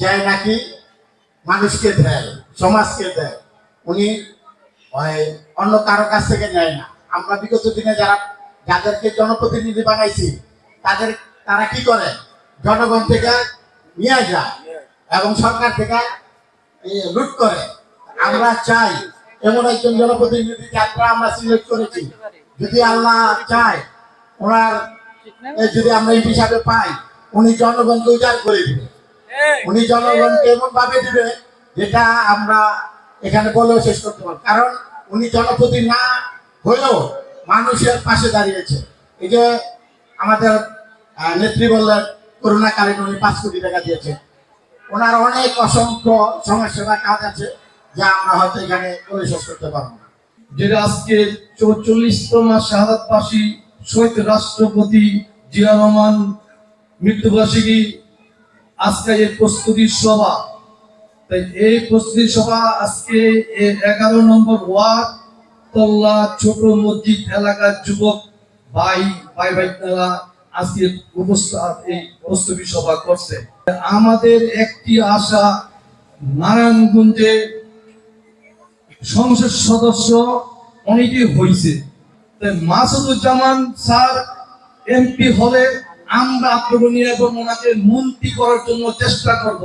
যে নাকি? মানুষকে দেয়, সমাজকে দেয়। উনি অন্য কারও কাছ থেকে নেয় না। আমরা বিগত দিনে যারা, যাদেরকে জনপ্রতিনিধি বানাইছি, তাদের, তারা কি করে? জনগণ থেকে নিয়ে যায় এবং সরকার থেকে লুট করে। আমরা চাই এমন একজন জনপ্রতিনিধি যাত্রা আমরা সিলেক্ট করেছি। যদি আল্লাহ চায়, ওনার যদি আমরা এই হিসাবে পাই, উনি জনগণকে উজাড় করে দিবে। উনি জনগণকে এমন ভাবে দিবে যেটা আমরা এখানে বলেও শেষ করতে পারব। কারণ উনি জনপ্রতি না হলেও মানুষের পাশে দাঁড়িয়েছে। এই যে আমাদের নেত্রী বললেন করোনাকালীন উনি পাঁচ কোটি টাকা দিয়েছে ওনার অনেক অসংখ্য সমাজসেবা কাজ আছে যা আমরা হয়তো এখানে বলে শেষ করতে পারব না। যেটা আজকে চৌচল্লিশতম শাহাদবাসী শহীদ রাষ্ট্রপতি জিয়া রহমান মৃত্যুবার্ষিকী আজকে এই প্রস্তুতি সভা। তাই এই প্রস্তুতি সভা আজকে এগারো নম্বর ওয়ার্ড, তল্লা ছোট মসজিদ এলাকার যুবক ভাই ভাই ভাই তারা আজকে এই প্রস্তুতি সভা করছে। আমাদের একটি আশা, নারায়ণগঞ্জে সংসদ সদস্য অনেকে হয়েছে। মাসুদুজ্জামান স্যার, এমপি হলে আমরা আগ্রহ নিরাপদ ওনাকে মন্ত্রী করার জন্য চেষ্টা করব।